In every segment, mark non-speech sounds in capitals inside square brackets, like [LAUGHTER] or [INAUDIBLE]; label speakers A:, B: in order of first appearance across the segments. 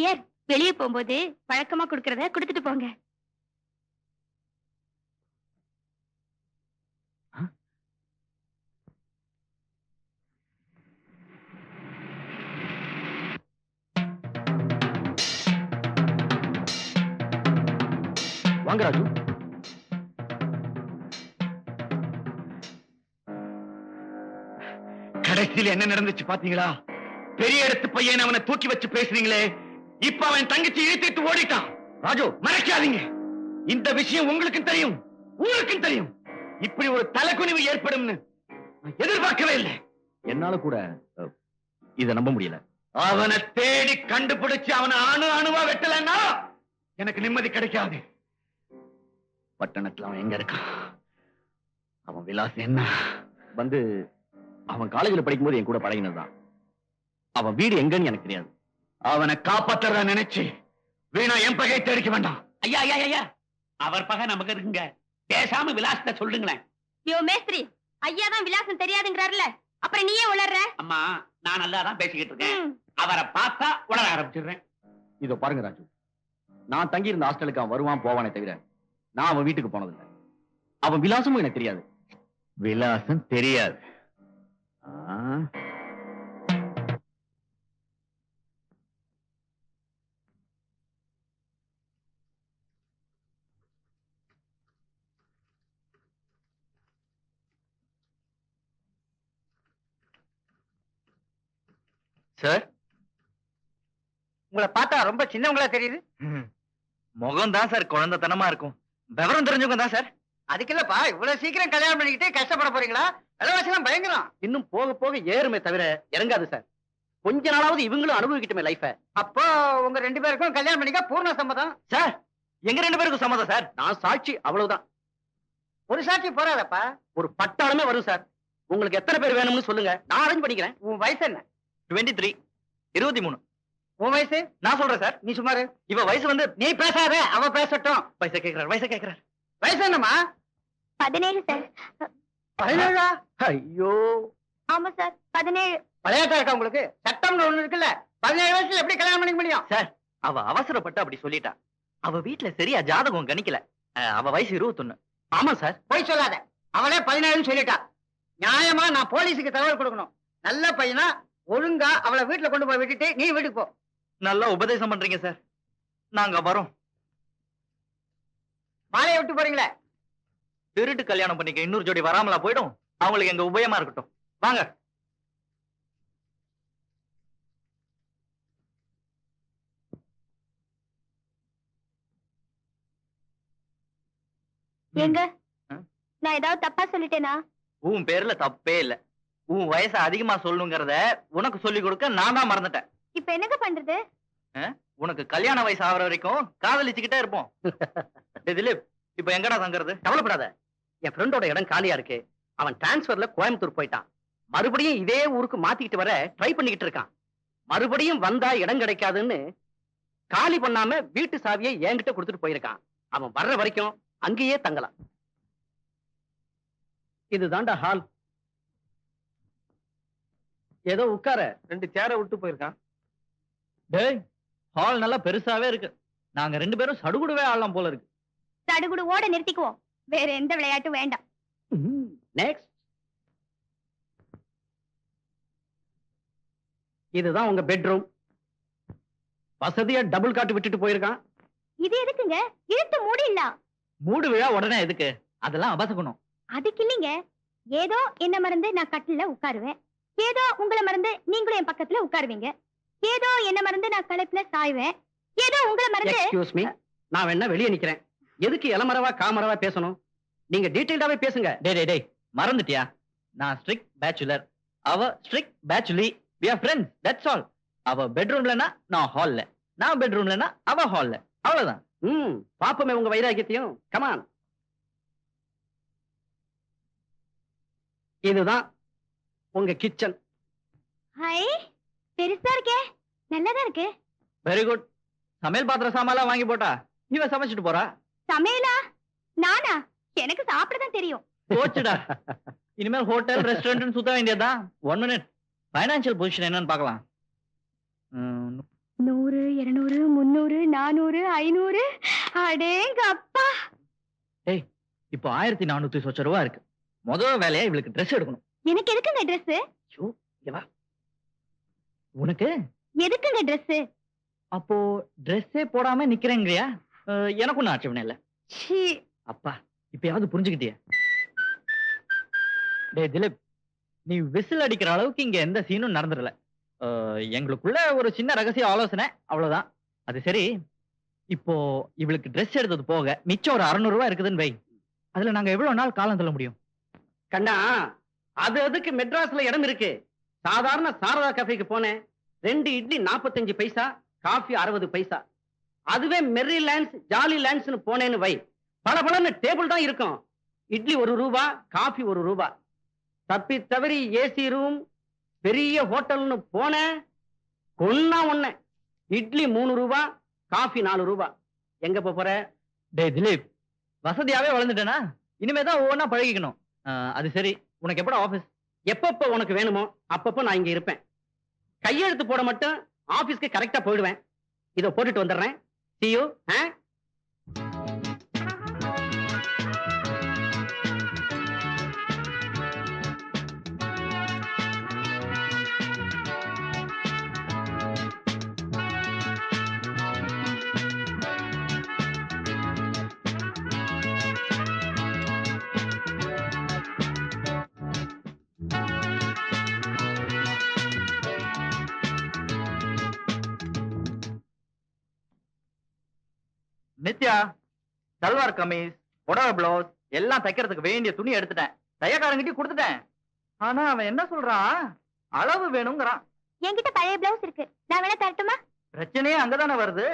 A: Dear வெளியே போகும்போது வழக்கமா கொடுக்கறத கொடுத்துட்டு போங்க.
B: வாங்க ராஜு.
C: கடைசியில் என்ன நடந்துச்சு பாத்தீங்களா? பெரிய இடத்து பையன் அவனை தூக்கி வச்சு பேசுறீங்களே. இப்ப அவன் தங்கச்சி இழுத்துட்டு ஓடிட்டான்.
B: ராஜு
C: மறைக்காதீங்க. இந்த விஷயம் உங்களுக்கும் தெரியும். ஊருக்கும் தெரியும். இப்படி ஒரு தலைக்குனிவு ஏற்படும்னு நான் எதிர்பார்க்கவே இல்லை.
B: என்னால கூட இத நம்ப முடியல.
C: அவனை தேடி கண்டுபிடிச்சு அவனை அணு அணுவா வெட்டலன்னா எனக்கு நிம்மதி கிடைக்காது. பட்டணத்துல அவன் எங்க இருக்கான்? அவன் விலாசம் என்ன?
B: வந்து அவன் காலேஜ்ல படிக்கும்போது என் கூட பழகினதுதான். அவன் வீடு எங்கன்னு எனக்கு தெரியாது.
C: அவனை காப்பாத்துறதா நினைச்சு வீணா என் பகை தேடிக்க வேண்டாம்.
D: ஐயா ஐயா ஐயா அவர் பகை நமக்கு இருக்குங்க. பேசாம விலாசத்தை சொல்லுங்களேன்.
A: யோ மேஸ்திரி ஐயா தான் விலாசம் தெரியாதுங்கிறாருல அப்புறம் நீயே உளர்ற?
D: அம்மா நான் நல்லா தான் பேசிக்கிட்டு இருக்கேன். அவரை பார்த்தா உளர ஆரம்பிச்சிடுறேன்.
B: இதோ பாருங்க ராஜு. நான் தங்கி இருந்த ஹாஸ்டலுக்கு அவன் வருவான் போவானே தவிர நான் அவன் வீட்டுக்கு போனதில்லை. அவன் விலாசமும் எனக்கு தெரியாது.
C: விலாசம் தெரியாது.
B: ஆ,
E: சார்
F: உங்களை பார்த்தா ரொம்ப சின்னவங்களா தெரியுது.
E: முகம் தான் சார் குழந்தைத்தனமா இருக்கும். விவரம் தெரிஞ்சவங்க தான் சார்
F: அதுக்கு இல்லப்பா இவ்வளவு சீக்கிரம் கல்யாணம் பண்ணிக்கிட்டு கஷ்டப்பட போறீங்களா? விலைவாசி எல்லாம் பயங்கரம்.
B: இன்னும் போக போக ஏறுமே தவிர இறங்காது சார் கொஞ்ச நாளாவது இவங்களும் அனுபவிக்கட்டுமே லைஃப
F: அப்போ உங்க ரெண்டு பேருக்கும் கல்யாணம் பண்ணிக்க பூர்ண சம்மதம்?
E: சார் எங்க ரெண்டு பேருக்கும் சம்மதம் சார்
B: நான் சாட்சி அவ்வளவுதான்.
F: ஒரு சாட்சி போறாதப்பா.
B: ஒரு பட்டாளமே வரும் சார் உங்களுக்கு எத்தனை பேர் வேணும்னு சொல்லுங்க. நான் அரேஞ்ச் பண்ணிக்கிறேன்.
F: உன் வயசு என்ன?
E: டுவெண்ட்டி த்ரீ இருபத்தி மூணு.
F: உன் வயசு?
E: நான் சொல்றேன் சார்.
F: நீ சுமாரு
E: இவ வயசு வந்து
F: நீ பேசாத அவ பேசட்டும்.
E: வயசை கேட்கிறார் வயசை கேட்கிறார்
F: வயசு என்னம்மா?
A: பதினேழு சார்.
F: பதினேழா?
B: ஐயோ.
A: ஆமா சார் பதினேழு.
F: விளையாட்டா இருக்கா உங்களுக்கு? சட்டம்னு ஒண்ணு இருக்குல்ல. பதினேழு வயசுல எப்படி கல்யாணம் பண்ணிக்க முடியும்?
E: சார் அவ அவசரப்பட்டு அப்படி சொல்லிட்டா. அவ வீட்டுல சரியா ஜாதகம் கணிக்கல. அவ வயசு இருபத்தொன்னு.
B: ஆமா சார்.
F: போய் சொல்லாத. அவளே பதினேழுன்னு சொல்லிட்டா. நியாயமா நான் போலீஸுக்கு தகவல் கொடுக்கணும். நல்ல பையனா ஒழுங்கா அவளை வீட்டுல கொண்டு போய் விட்டுட்டு நீ வீட்டுக்கு போ.
E: நல்லா உபதேசம் பண்றீங்க சார். நாங்க வரோம்.
F: மாலையை விட்டு போறீங்களே?
E: திருட்டு கல்யாணம் பண்ணிக்க இன்னொரு ஜோடி வராமலா போயிடும்? அவங்களுக்கு எங்க உபயமா இருக்கட்டும். வாங்க.
A: எங்க? நான் ஏதாவது தப்பா சொல்லிட்டேனா?
E: உன் பேர்ல தப்பே இல்ல. உன் வயசை அதிகமா சொல்லணுங்கிறத உனக்கு சொல்லி கொடுக்க நான் தான் மறந்துட்டேன்.
A: இப்ப என்னங்க பண்றது?
E: உனக்கு கல்யாண வயசு ஆகுற வரைக்கும் காதலிச்சுக்கிட்டே இருப்போம். [LAUGHS] இதுல இப்ப எங்கடா தங்குறது?
B: கவலைப்படாத. என் ஃப்ரெண்டோட இடம் காலியா இருக்கு. அவன் டிரான்ஸ்ஃபர்ல கோயம்புத்தூர் போயிட்டான். மறுபடியும் இதே ஊருக்கு மாத்திக்கிட்டு வர ட்ரை பண்ணிக்கிட்டு இருக்கான். மறுபடியும் வந்தா இடம் கிடைக்காதுன்னு காலி பண்ணாம வீட்டு சாவியை என்கிட்ட கொடுத்துட்டு போயிருக்கான். அவன் வர்ற வரைக்கும் அங்கேயே தங்கலாம். இதுதான்டா ஹால் ஏதோ உட்கார
E: ரெண்டு சேரை விட்டு போயிருக்கான். டேய் ஹால் நல்லா பெருசாவே இருக்கு. நாங்க ரெண்டு பேரும் சடுகுடுவே ஆடலாம் போல இருக்கு.
A: சடுகுடு ஓட நிறுத்திக்குவோம். வேற எந்த விளையாட்டும் வேண்டாம்.
B: நெக்ஸ்ட் இதுதான் உங்க பெட்ரூம் வசதியா டபுள் காட்டு விட்டுட்டு போயிருக்கான்.
A: இது எதுக்குங்க? இழுத்து மூடிடலாம்.
E: மூடு விழா உடனே எதுக்கு? அதெல்லாம் அபசகுணம்.
A: அதுக்கு இல்லைங்க. ஏதோ என்ன மறந்து நான் கட்டில உட்காருவேன். ஏதோ உங்களை மறந்து நீங்களும் என் பக்கத்துல உட்காருவீங்க. ஏதோ என்ன மறந்து நான் களைப்புல சாய்வேன். ஏதோ உங்களை மறந்து
B: எக்ஸ்கியூஸ் மீ நான் வேணா வெளியே நிக்கிறேன். எதுக்கு இளமரவா காமரவா பேசணும்? நீங்க டீடைல்டாவே பேசுங்க.
E: டேய் டேய் டேய் மறந்துட்டியா? நான் ஸ்ட்ரிக்ட் பேச்சுலர் அவ ஸ்ட்ரிக்ட் பேச்சுலி we are friends that's all. அவ பெட்ரூம்லனா நான் ஹால்ல நான் பெட்ரூம்லனா அவ ஹால்ல அவ்வளவுதான்.
B: ம் பாப்போமே உங்க வைராக்கியத்தையும். கமான் இதுதான் உங்க கிச்சன்.
A: ஹை பெருசா இருக்கே. நல்லதா இருக்கு.
E: வெரி குட் சமையல் பாத்திர சாமான்லாம் வாங்கி போட்டா இவ சமைச்சிட்டு போறா?
A: சமையலா? நானா? எனக்கு சாப்பிடதான் தெரியும்.
E: போச்சுடா. இனிமேல் ஹோட்டல் ரெஸ்டாரண்ட் சுத்த வேண்டியதுதான் ஒன் மினிட் ஃபைனான்சியல் பொசிஷன் என்னன்னு பார்க்கலாம். ம்,
A: நூறு இருநூறு முந்நூறு நானூறு ஐநூறு. அடேங்க அப்பா
E: இப்போ ஆயிரத்தி நானூத்தி சொச்ச ரூபா இருக்கு. முதல் வேலையா இவளுக்கு ட்ரெஸ் எடுக்கணும்.
A: எனக்கு எதுக்குங்க ட்ரெஸ்
E: உனக்கு?
A: எதுக்குங்க ட்ரெஸ்
E: அப்போ ட்ரெஸ்ஸே போடாம நிக்கிறேங்கறியா? எனக்கு ஒன்றும் ஆட்சேபனை இல்ல அப்பா இப்பயாவது புரிஞ்சுக்கிட்டியா? டேய் திலீப் நீ விசில் அடிக்கிற அளவுக்கு இங்க எந்த சீனும் நடந்துடல. எங்களுக்குள்ள ஒரு சின்ன ரகசிய ஆலோசனை அவ்வளவுதான். அது சரி இப்போ இவளுக்கு ட்ரெஸ் எடுத்தது போக மிச்சம் ஒரு 600 ரூபாய் இருக்குதுன்னு வை. அதுல நாங்க எவ்வளவு நாள் காலம் தள்ள முடியும்?
B: கண்ணா அது அதுக்கு மெட்ராஸ்ல இடம் இருக்கு. சாதாரண சாரதா கஃபேக்கு போனேன். ரெண்டு இட்லி 45 பைசா காஃபி அறுபது பைசா. அதுவே மெர்ரி லேண்ட்ஸ் ஜாலி லேண்ட்ஸ்னு போனேன்னு வை. பல பலன்னு டேபிள் தான் இருக்கும். இட்லி ஒரு ரூபா காஃபி ஒரு ரூபா. தப்பி தவறி ஏசி ரூம் பெரிய ஹோட்டல்னு போனேன். கொன்னா ஒண்ணு. இட்லி மூணு ரூபா காஃபி நாலு ரூபா. எங்க போற?
E: டேய் திலீப். வசதியாவே வளர்ந்துட்டேனா? இனிமே தான் ஒவ்வொன்றா பழகிக்கணும் அது சரி. உனக்கு எப்படா ஆபீஸ்
B: எப்பப்ப உனக்கு வேணுமோ அப்பப்போ நான் இங்க இருப்பேன். கையெழுத்து போட மட்டும் ஆபீஸ்க்கு கரெக்டா போயிடுவேன். இதை போட்டுட்டு வந்துடுறேன். See you, ஆ
E: நித்யா சல்வார் கமீஸ் புடவை பிளவுஸ் எல்லாம் தைக்கிறதுக்கு வேண்டிய துணி எடுத்துட்டேன். தையக்காரங்கிட்டயும் கொடுத்துட்டேன். ஆனா அவன் என்ன சொல்றான் அளவு வேணுங்கிறான்.
A: என்கிட்ட பழைய பிளவுஸ் இருக்கு. நான் வேணா தரட்டுமா?
E: பிரச்சனையே அங்கதானே வருது.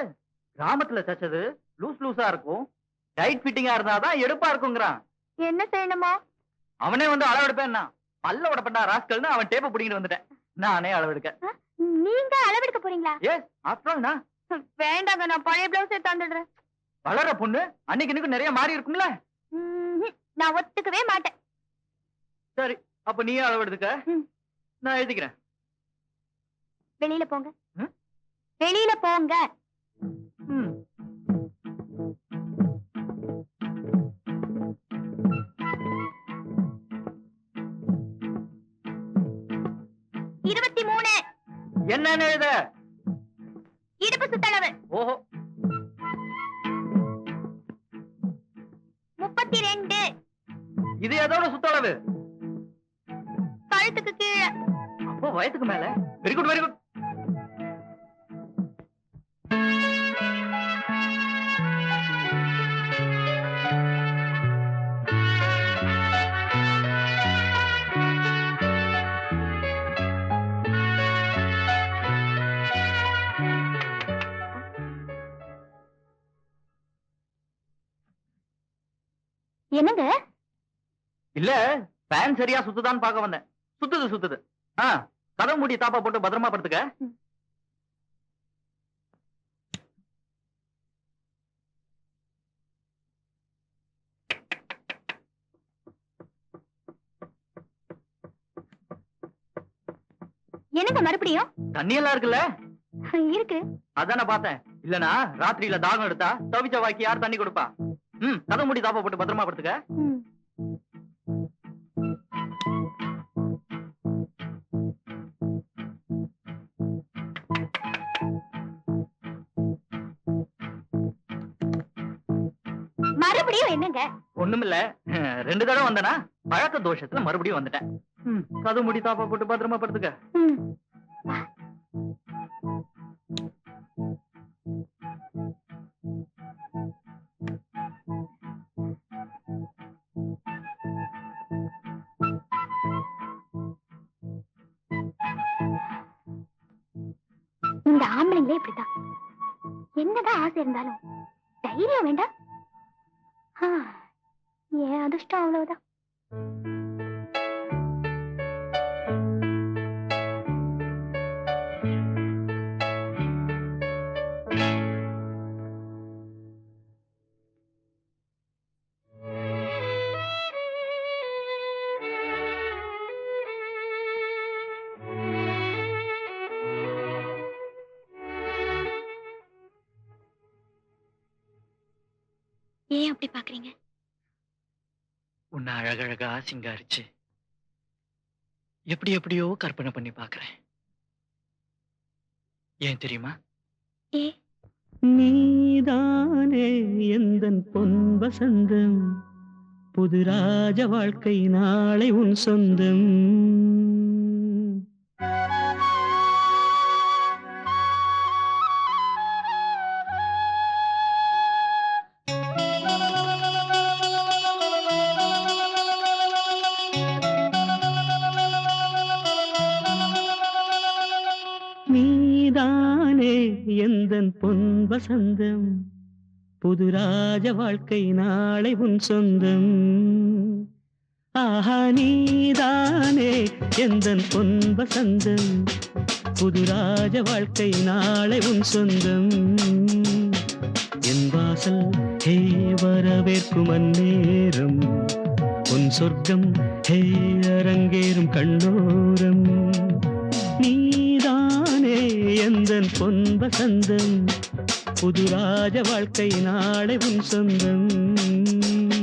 E: கிராமத்துல தச்சது லூஸ் லூஸா இருக்கும். டைட் ஃபிட்டிங்கா இருந்தாதான் எடுப்பா இருக்குங்கிறான்.
A: என்ன செய்யணுமா?
E: அவனே வந்து அளவு எடுப்பேன்னா பல்ல உடப்பட்டா ராஸ்கல்னு அவன் டேப்பை பிடிங்கிட்டு வந்துட்டேன். நானே அளவு எடுக்க.
A: நீங்க அளவெடுக்க போறீங்களா?
E: எஸ் ஆஃப்டர் நான்.
A: வேண்டாங்க நான் பழைய பிளவுஸே தந்துடுறேன்.
E: வளர பொண்ணு அன்னைக்கு நிறைய மாறி இருக்கும்ல.
A: நான் ஒத்துக்கவே மாட்டேன்.
E: சரி அப்ப நீயே அளவு எடுத்துக்க.
A: ம்.
E: நான் எழுதிக்கிறேன்.
A: வெளியில போங்க? வெளியில போங்க. இருபத்தி மூணு.
E: என்னன்னு எழுத?
A: இடுப்பு சுத்தளவு.
E: ஓஹோ.
A: முப்பத்தி ரெண்டு
E: இது எதோட சுத்தளவு.
A: கழுத்துக்கு கீழே.
E: அப்போ வயசுக்கு மேல. வெரி குட் வெரி குட்
A: என்னங்க?
E: இல்ல ஃபேன் சரியா சுத்துதான்னு பார்க்க வந்தேன். சுத்துது சுத்துது. ஆ கதவு மூடி தாப்பா போட்டு பத்திரமா படுத்துக்க.
A: என்னங்க மறுபடியும்?
E: தண்ணி எல்லாம் இருக்குல்ல?
A: இருக்கு.
E: அதானே பார்த்தேன். இல்லனா ராத்திரியில தாகம் எடுத்தா தவிச்ச வாக்கி யார் தண்ணி கொடுப்பா? ம் கதவு மூடி தாப்பா போட்டு பத்திரமா படுத்துக்க.
A: மறுபடியும் என்னங்க?
E: ஒண்ணுமில்ல. ரெண்டு தடவை வந்தனா பழக்க தோஷத்துல மறுபடியும் வந்துட்டேன். ம், கதவு மூடி தாப்பா போட்டு பத்திரமா படுத்துக்க.
A: இந்த ஆம்பளைங்களே இப்படிதான் என்னதான் ஆசை இருந்தாலும் தைரியம் வேண்டாம். ஏன் அதிர்ஷ்டம் அவ்வளவுதான். ஏன் அப்படி பாக்குறீங்க?
E: உன்னை அழகழகா சிங்காரிச்சு. எப்படி எப்படியோ கற்பனை பண்ணி பார்க்கறேன் ஏன் தெரியுமா?
A: ஏ?
G: நீதானே எந்தன் பொன் வசந்தம். புது ராஜ வாழ்க்கை நாளை உன் சொந்தம். வாழ்க்கை நாளை உன் சொந்தம். ஆஹா நீதானே எந்தன் பொன் வசந்தம் புது ராஜ வாழ்க்கை நாளை உன் சொந்தம். என் வாசல் ஹே வரவேற்கும் அந்நேரம். உன் சொர்க்கம் ஹே அரங்கேறும் கண்ணோரம். நீதானே எந்தன் பொன் வசந்தம் புது ராஜ வாழ்க்கை நாளை உன் சொந்தம்.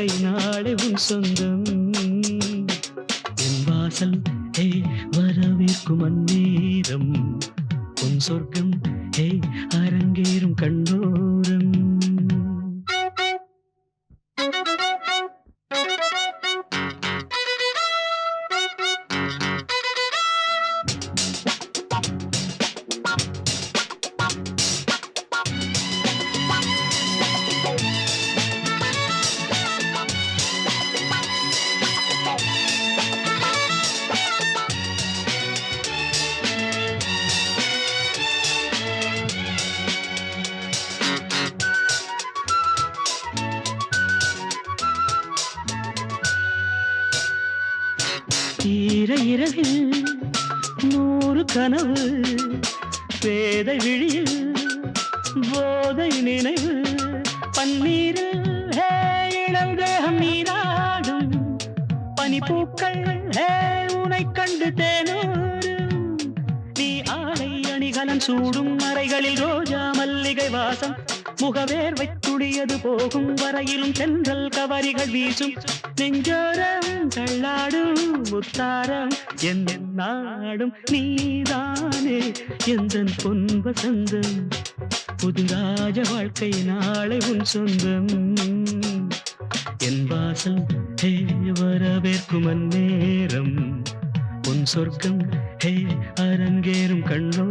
G: வாழ்க்கை நாளை உன் சொந்தம். என் வாசல் ஏ வரவேற்கும் அந்நேரம். உன் சொர்க்கம் ஏ அரங்கேறும் கண்ணோரம் போதை நினைவு. பன்னீரில் ஹே இளம் தேகம் நீராடும். பனிப்பூக்கள் ஹே உனை கண்டு தேனூரும் நீ ஆடை அணிகலன் சூடும் அறைகளில் ரோஜா மல்லிகை வாசம். முகவேர்வை துடியது போகும் வரையிலும் தென்றல் கவரிகள் வீசும். நெஞ்சோரம் தள்ளாடும் முத்தாரம். என் நாடும் நீதானே. எந்த பொன் வசந்தம் புது ராஜ வாழ்க்கை நாளை உன் சொந்தம். என் வாசல் ஹே வரவேற்கும் அந்நேரம். உன் சொர்க்கம் ஹே அரங்கேறும் கண்ணோ